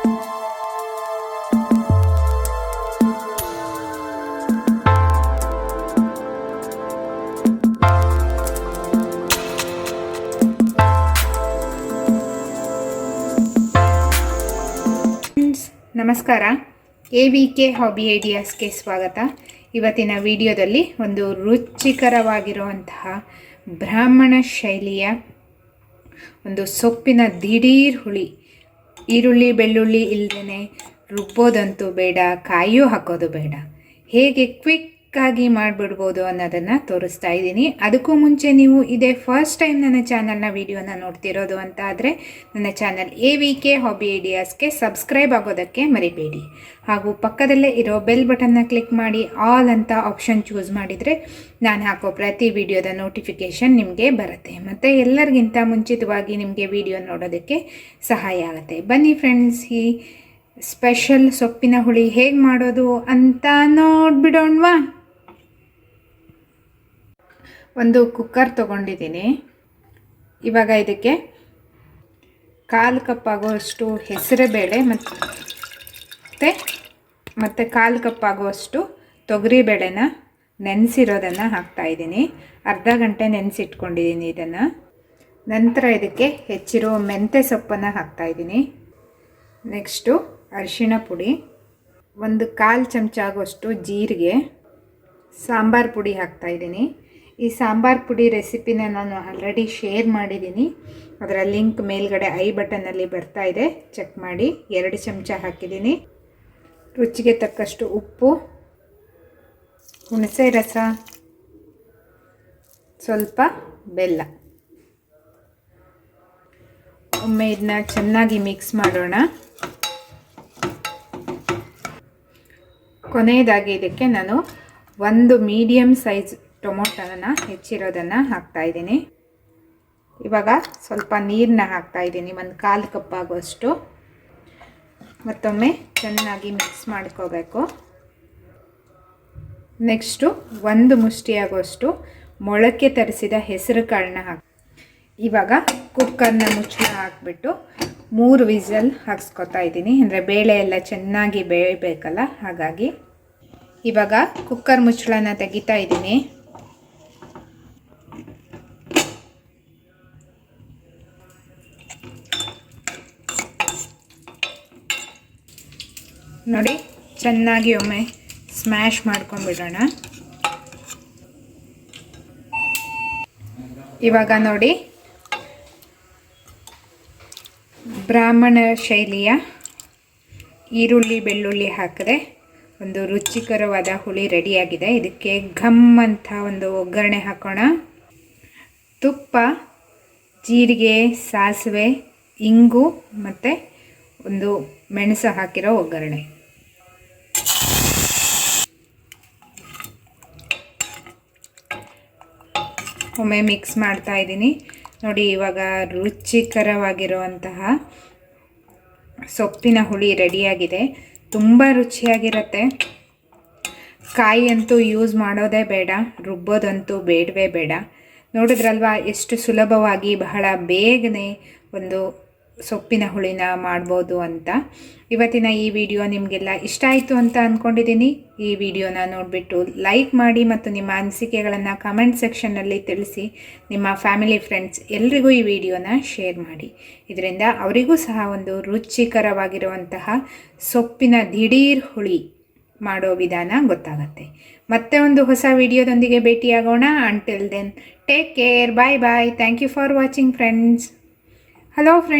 ನಮಸ್ಕಾರ. A V K hobby ಐಡಿಯಾಸ್ಗೆ ಸ್ವಾಗತ. ಇವತ್ತಿನ ವಿಡಿಯೋದಲ್ಲಿ ಒಂದು ರುಚಿಕರವಾಗಿರುವಂತಹ ಬ್ರಾಹ್ಮಣ ಶೈಲಿಯ ಒಂದು ಸೊಪ್ಪಿನ ದಿಢೀರ್ ಹುಳಿ ಈರುಳ್ಳಿ ಬೆಳ್ಳುಳ್ಳಿ ಇಲ್ಲದೇ ರುಬ್ಬೋದಂತೂ ಬೇಡ ಕಾಯಿಯೂ ಹಾಕೋದು ಬೇಡ. ಹೇಗೆ ಕ್ವಿಕ್ಕಾಗಿ ಮಾಡಿಬಿಡ್ಬೋದು ಅನ್ನೋದನ್ನು ತೋರಿಸ್ತಾ ಇದ್ದೀನಿ. ಅದಕ್ಕೂ ಮುಂಚೆ ನೀವು ಇದೇ ಫಸ್ಟ್ ಟೈಮ್ ನನ್ನ ಚಾನಲ್ನ ವೀಡಿಯೋನ ನೋಡ್ತಿರೋದು ಅಂತ ಆದರೆ ನನ್ನ channel A V K hobby ಐಡಿಯಾಸ್ಗೆ subscribe ಆಗೋದಕ್ಕೆ ಮರಿಬೇಡಿ. ಹಾಗೂ ಪಕ್ಕದಲ್ಲೇ ಇರೋ ಬೆಲ್ ಬಟನ್ನ ಕ್ಲಿಕ್ ಮಾಡಿ ಆಲ್ ಅಂತ ಆಪ್ಷನ್ ಚೂಸ್ ಮಾಡಿದರೆ ನಾನು ಹಾಕೋ ಪ್ರತಿ ವಿಡಿಯೋದ ನೋಟಿಫಿಕೇಷನ್ ನಿಮಗೆ ಬರುತ್ತೆ. ಮತ್ತು ಎಲ್ಲರಿಗಿಂತ ಮುಂಚಿತವಾಗಿ ನಿಮಗೆ ವಿಡಿಯೋ ನೋಡೋದಕ್ಕೆ ಸಹಾಯ ಆಗುತ್ತೆ. ಬನ್ನಿ ಫ್ರೆಂಡ್ಸ್ ಈ ಸ್ಪೆಷಲ್ ಸೊಪ್ಪಿನ ಹುಳಿ ಹೇಗೆ ಮಾಡೋದು ಅಂತ ನೋಡ್ಬಿಡೋಣವಾ? ಒಂದು ಕುಕ್ಕರ್ ತೊಗೊಂಡಿದ್ದೀನಿ. ಇವಾಗ ಇದಕ್ಕೆ ಕಾಲು ಕಪ್ ಆಗುವಷ್ಟು ಹೆಸರುಬೇಳೆ ಮತ್ತು ಮತ್ತು ಕಾಲು ಕಪ್ ಆಗುವಷ್ಟು ತೊಗರಿಬೇಳೆನ ನೆನೆಸಿರೋದನ್ನು ಹಾಕ್ತಾಯಿದ್ದೀನಿ ಅರ್ಧ ಗಂಟೆ ನೆನೆಸಿಟ್ಕೊಂಡಿದ್ದೀನಿ ಇದನ್ನು. ನಂತರ ಇದಕ್ಕೆ ಹೆಚ್ಚಿರೋ ಮೆಂತ್ಯ ಸೊಪ್ಪನ್ನು ಹಾಕ್ತಾಯಿದ್ದೀನಿ ನೆಕ್ಸ್ಟು ಅರಿಶಿಣ ಪುಡಿ. ಒಂದು ಕಾಲು ಚಮಚ ಆಗುವಷ್ಟು ಜೀರಿಗೆ, ಸಾಂಬಾರು ಪುಡಿ ಹಾಕ್ತಾಯಿದ್ದೀನಿ ಈ ಸಾಂಬಾರ್ ಪುಡಿ ರೆಸಿಪಿನ ನಾನು ಆಲ್ರೆಡಿ ಶೇರ್ ಮಾಡಿದ್ದೀನಿ. ಅದರ ಲಿಂಕ್ ಮೇಲ್ಗಡೆ ಐ ಬಟನಲ್ಲಿ ಬರ್ತಾ ಇದೆ. ಚೆಕ್ ಮಾಡಿ. ಎರಡು ಚಮಚ ಹಾಕಿದ್ದೀನಿ. ರುಚಿಗೆ ತಕ್ಕಷ್ಟು ಉಪ್ಪು, ಹುಣಸೆ ರಸ, ಸ್ವಲ್ಪ ಬೆಲ್ಲ. ಒಮ್ಮೆ ಇದನ್ನ ಚೆನ್ನಾಗಿ ಮಿಕ್ಸ್ ಮಾಡೋಣ. ಕೊನೆಯದಾಗಿ ಇದಕ್ಕೆ ನಾನು ಒಂದು ಮೀಡಿಯಮ್ ಸೈಜ್ ಟೊಮೊಟೊನ ಹೆಚ್ಚಿರೋದನ್ನು ಹಾಕ್ತಾಯಿದ್ದೀನಿ ಇವಾಗ ಸ್ವಲ್ಪ ನೀರನ್ನ ಹಾಕ್ತಾಯಿದ್ದೀನಿ ಒಂದು ಕಾಲು ಕಪ್ ಆಗುವಷ್ಟು. ಮತ್ತೊಮ್ಮೆ ಚೆನ್ನಾಗಿ ಮಿಕ್ಸ್ ಮಾಡ್ಕೋಬೇಕು. ನೆಕ್ಸ್ಟು ಒಂದು ಮುಷ್ಟಿಯಾಗುವಷ್ಟು ಮೊಳಕೆ ತರಿಸಿದ ಹೆಸರು ಕಾಳನ್ನ ಹಾಕಿ ಇವಾಗ ಕುಕ್ಕರ್ನ ಮುಚ್ಚಳ ಹಾಕ್ಬಿಟ್ಟು ಮೂರು ವಿಸಲ್ ಹಾಕ್ಸ್ಕೊತಾ ಇದ್ದೀನಿ. ಅಂದರೆ ಬೇಳೆ ಎಲ್ಲ ಚೆನ್ನಾಗಿ ಬೇಯಬೇಕಲ್ಲ, ಹಾಗಾಗಿ. ಇವಾಗ ಕುಕ್ಕರ್ ಮುಚ್ಚಳನ ತೆಗಿತಾ ಇದ್ದೀನಿ. ನೋಡಿ, ಚೆನ್ನಾಗಿ ಒಮ್ಮೆ ಸ್ಮ್ಯಾಶ್ ಮಾಡ್ಕೊಂಡ್ಬಿಡೋಣ. ಇವಾಗ ನೋಡಿ, ಬ್ರಾಹ್ಮಣ ಶೈಲಿಯ ಈರುಳ್ಳಿ, ಬೆಳ್ಳುಳ್ಳಿ ಹಾಕಿದ್ರೆ ಒಂದು ರುಚಿಕರವಾದ ಹುಳಿ ರೆಡಿಯಾಗಿದೆ. ಇದಕ್ಕೆ ಘಮ್ ಅಂತ ಒಂದು ಒಗ್ಗರಣೆ ಹಾಕೋಣ. ತುಪ್ಪ, ಜೀರಿಗೆ, ಸಾಸಿವೆ, ಇಂಗು ಮತ್ತು ಒಂದು ಮೆಣಸು ಹಾಕಿರೋ ಒಗ್ಗರಣೆ. ಒಮ್ಮೆ ಮಿಕ್ಸ್ ಮಾಡ್ತಾ ಇದ್ದೀನಿ. ನೋಡಿ, ಇವಾಗ ರುಚಿಕರವಾಗಿರುವಂತಹ ಸೊಪ್ಪಿನ ಹುಳಿ ರೆಡಿಯಾಗಿದೆ. ತುಂಬ ರುಚಿಯಾಗಿರುತ್ತೆ. ಕಾಯಿ ಅಂತೂ ಯೂಸ್ ಮಾಡೋದೇ ಬೇಡ, ರುಬ್ಬೋದಂತೂ ಬೇಡವೇ ಬೇಡ. ನೋಡಿದ್ರಲ್ವಾ, ಎಷ್ಟು ಸುಲಭವಾಗಿ ಬಹಳ ಬೇಗನೆ ಒಂದು ಸೊಪ್ಪಿನ ಹುಳಿನ ಮಾಡ್ಬೋದು ಅಂತ. ಇವತ್ತಿನ ಈ ವಿಡಿಯೋ ನಿಮಗೆಲ್ಲ ಇಷ್ಟ ಆಯಿತು ಅಂತ ಅಂದ್ಕೊಂಡಿದ್ದೀನಿ ಈ ವಿಡಿಯೋನ ನೋಡಿಬಿಟ್ಟು ಲೈಕ್ ಮಾಡಿ ಮತ್ತು ನಿಮ್ಮ ಅನಿಸಿಕೆಗಳನ್ನು ಕಮೆಂಟ್ ಸೆಕ್ಷನ್ನಲ್ಲಿ ತಿಳಿಸಿ. ನಿಮ್ಮ ಫ್ಯಾಮಿಲಿ ಫ್ರೆಂಡ್ಸ್ ಎಲ್ರಿಗೂ ಈ ವಿಡಿಯೋನ ಶೇರ್ ಮಾಡಿ. ಇದರಿಂದ ಅವರಿಗೂ ಸಹ ಒಂದು ರುಚಿಕರವಾಗಿರುವಂತಹ ಸೊಪ್ಪಿನ ದಿಢೀರ್ ಹುಳಿ ಮಾಡೋ ವಿಧಾನ ಗೊತ್ತಾಗತ್ತೆ. ಮತ್ತೆ ಒಂದು ಹೊಸ ವಿಡಿಯೋದೊಂದಿಗೆ ಭೇಟಿಯಾಗೋಣ. Until then take care bye bye thank you for watching friends hello friends